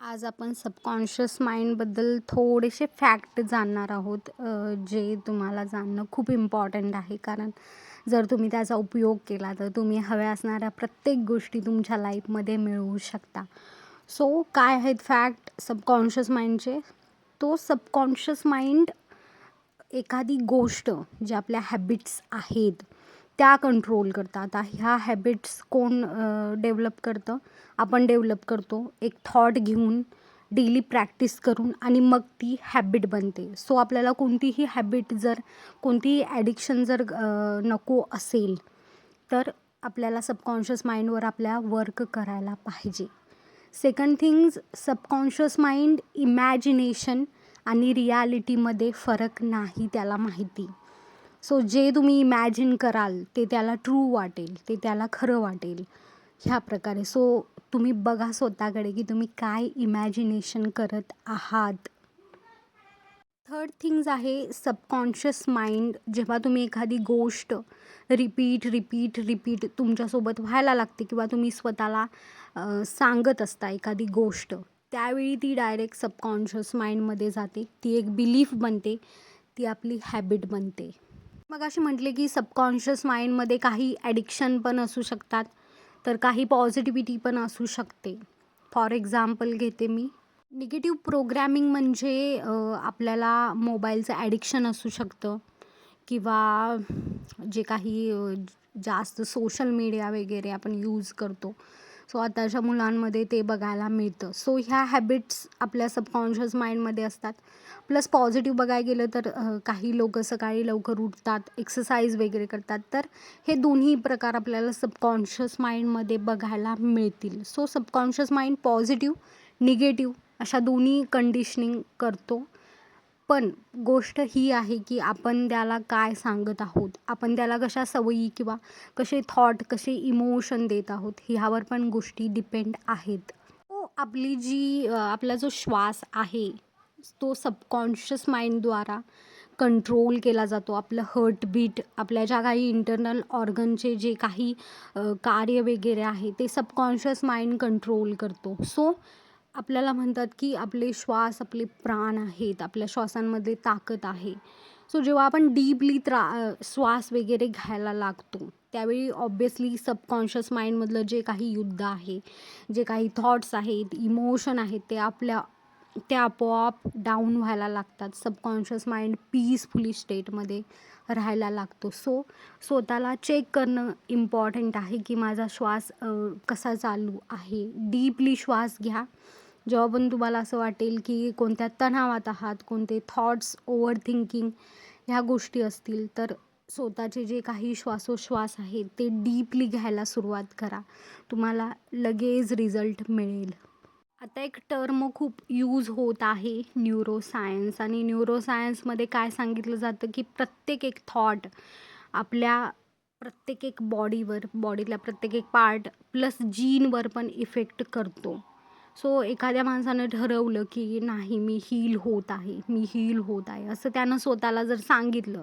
आज आपण सबकॉन्शियस माइंडबद्दल थोडेसे फॅक्ट जाणणार आहोत जे तुम्हाला जाणणं खूप इम्पॉर्टंट आहे. कारण जर तुम्ही त्याचा उपयोग केला तर तुम्ही हव्या असणाऱ्या प्रत्येक गोष्टी तुमच्या लाईफमध्ये मिळवू शकता. सो काय आहेत फॅक्ट सबकॉन्शियस माइंडचे तो सबकॉन्शियस माइंड एखादी गोष्ट जे आपल्या हॅबिट्स आहेत त्या कंट्रोल करतात. आता ह्या हॅबिट्स कोण डेव्हलप करतं? आपण डेव्हलप करतो. एक थॉट घेऊन डेली प्रॅक्टिस करून आणि मग ती हॅबिट बनते. सो आपल्याला कोणतीही हॅबिट जर कोणतीही ॲडिक्शन जर नको असेल तर आपल्याला सबकॉन्शियस माइंडवर आपल्या वर्क करायला पाहिजे. Second things subconscious mind imagination आणि रियालिटीमध्ये फरक नाही त्याला माहिती. सो जे तुम्ही इमॅजिन कराल ते त्याला ट्रू वाटेल ते त्याला खरं वाटेल ह्या प्रकारे. सो तुम्ही बघा स्वतःकडे की तुम्ही काय इमॅजिनेशन करत आहात. थर्ड थिंग्ज आहे सबकॉन्शियस माइंड जेव्हा तुम्ही एखादी गोष्ट रिपीट रिपीट रिपीट तुमच्यासोबत व्हायला लागते किंवा तुम्ही स्वतःला सांगत असता एखादी गोष्ट त्यावेळी ती डायरेक्ट सबकॉन्शियस माइंडमध्ये जाते. ती एक बिलीफ बनते. ती आपली हॅबिट बनते. मग असे म्हटले की सबकॉन्शियस माइंडमध्ये काही ॲडिक्शन पण असू शकतात तर काही पॉझिटिव्हिटी पण असू शकते. फॉर एक्झाम्पल घेते मी. निगेटिव्ह प्रोग्रॅमिंग म्हणजे आपल्याला मोबाईलचं ॲडिक्शन असू शकतं किंवा जे काही जास्त सोशल मीडिया वगैरे आपण यूज करतो. सो आताच्या मुलांमध्ये ते बघायला मिळतं. सो ह्या हॅबिट्स आपल्या सबकॉन्शियस माइंडमध्ये असतात. प्लस पॉझिटिव्ह बघायला गेलं तर काही लोक सकाळी लवकर उठतात एक्सरसाइज वगैरे करतात. तर हे दोन्ही प्रकार आपल्याला सबकॉन्शियस माइंडमध्ये बघायला मिळतील. So subconscious mind positive negative अशा दोन्ही कंडिशनिंग करतो. पण गोष्ट ही आहे की आपण त्याला काय सांगत आहोत? आपण त्याला कशा सवयी किंवा कसे थॉट कसे इमोशन देत आहोत? ह्यावर पण गोष्टी डिपेंड आहेत. तो आपली जी आपला जो श्वास आहे तो सबकॉन्शियस माइंडद्वारा कंट्रोल केला जातो. आपलं हर्टबीट आपल्या ज्या काही इंटरनल ऑर्गनचे जे काही कार्य वगैरे आहे ते सबकॉन्शियस माइंड कंट्रोल करतो. सो आपल्याला म्हणतात की आपले श्वास आपले प्राण आहेत आपल्या श्वासांमध्ये ताकद आहे. सो जेव्हा आपण डीपली त्रा श्वास वगैरे घ्यायला लागतो त्यावेळी ऑब्वियसली सबकॉन्शियस माइंडमधलं जे काही युद्ध आहे जे काही थॉट्स आहेत इमोशन आहेत ते आपल्या ते आपोआप डाऊन व्हायला लागतात. सबकॉन्शियस माइंड पीसफुली स्टेटमध्ये राहायला लागतो. सो स्वतःला चेक करणं इम्पॉर्टंट आहे की माझा श्वास कसा चालू आहे. डीपली श्वास घ्या. जेव्हा पण तुम्हाला असं वाटेल की कोणत्या तणावात आहात कोणते थॉट्स ओव्हर थिंकिंग ह्या गोष्टी असतील तर स्वतःचे जे काही श्वासोश्वास आहेत ते डीपली घ्यायला सुरुवात करा. तुम्हाला लगेच रिझल्ट मिळेल. आता एक टर्म खूप यूज होत आहे न्यूरोसायन्स आणि न्यूरोसायन्समध्ये काय सांगितलं जातं की प्रत्येक एक थॉट आपल्या प्रत्येक एक बॉडीवर बॉडीतल्या प्रत्येक एक पार्ट प्लस जीनवर पण इफेक्ट करतो. सो एखाद्या माणसानं ठरवलं की नाही मी हील होत आहे मी हील होत आहे असं त्यानं स्वतःला जर सांगितलं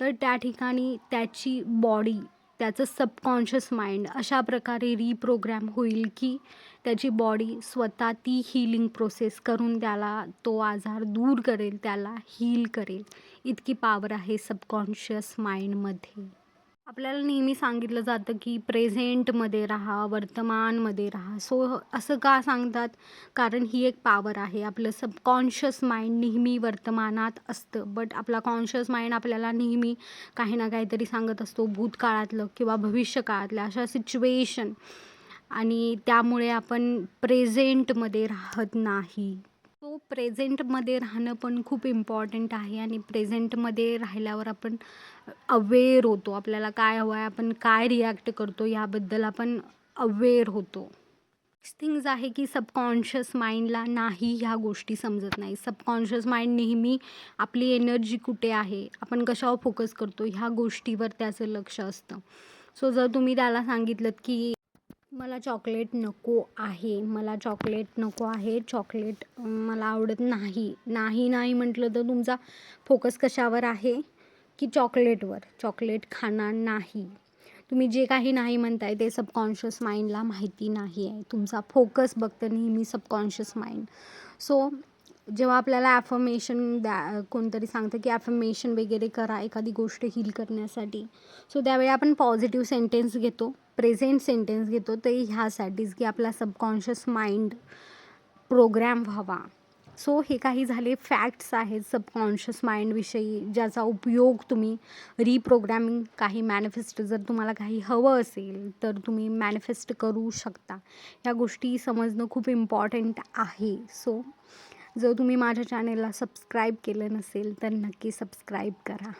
तर त्या ठिकाणी त्याची बॉडी त्याचं सबकॉन्शियस माइंड अशा प्रकारे रिप्रोग्रॅम होईल की त्याची बॉडी स्वतः ती हीलिंग प्रोसेस करून त्याला तो आजार दूर करेल त्याला हील करेल. इतकी पावर आहे सबकॉन्शियस माइंडमध्ये आपल्याला नेहमी सांगितलं जातं की प्रेझेंटमध्ये राहा वर्तमानमध्ये राहा. सो असं का सांगतात? कारण ही एक पॉवर आहे. आपलं सबकॉन्शियस माइंड नेहमी वर्तमानात असतं. बट आपला कॉन्शियस माइंड आपल्याला नेहमी काही ना काहीतरी सांगत असतो. भूतकाळातलं किंवा भविष्यकाळातल्या अशा सिच्युएशन आणि त्यामुळे आपण प्रेझेंटमध्ये राहत नाही. प्रेझेंटमध्ये राहणं पण खूप इम्पॉर्टंट आहे आणि प्रेझेंटमध्ये राहिल्यावर आपण अवेअर होतो आपल्याला काय हवं आहे आपण काय रिॲक्ट करतो याबद्दल आपण अवेअर होतो. थिंग्ज आहे की सबकॉन्शियस माइंडला नाही ह्या गोष्टी समजत नाही. सबकॉन्शियस माइंड नेहमी आपली एनर्जी कुठे आहे आपण कशावर फोकस करतो ह्या गोष्टीवर त्याचं लक्ष असतं. सो जर तुम्ही त्याला सांगितलं की मला चॉकलेट नको आहे. मला चॉकलेट नको आहे. चॉकलेट मला आवडत नाही. नाही नाही म्हटलं तर तुमचा फोकस कशावर आहे? की चॉकलेटवर. चॉकलेट खाणार नाही. तुम्ही जे काही नाही म्हणताय ते सबकॉन्शियस माइंडला माहिती नाही आहे तुमचा फोकस बघतं नेहमी सबकॉन्शियस माइंड. सो जेव्हा आपल्याला ॲफमेशन द्या कोणतरी सांगतं की ॲफमेशन वगैरे करा एखादी गोष्ट हील करण्यासाठी. सो त्यावेळी आपण पॉझिटिव्ह सेंटेन्स घेतो प्रेझेंट सेंटेन्स घेतो ते ह्यासाठीच की आपला सबकॉन्शियस माइंड प्रोग्रॅम व्हावा. सो हे काही झाले फॅक्ट्स आहेत सबकॉन्शियस माइंडविषयी ज्याचा उपयोग तुम्ही रिप्रोग्रॅमिंग काही मॅनिफेस्ट जर तुम्हाला काही हवं असेल तर तुम्ही मॅनिफेस्ट करू शकता. ह्या गोष्टी समजणं खूप इम्पॉर्टंट आहे. सो जर तुम्ही माझ्या चॅनेलला सबस्क्राईब केलं नसेल तर नक्की सबस्क्राईब करा.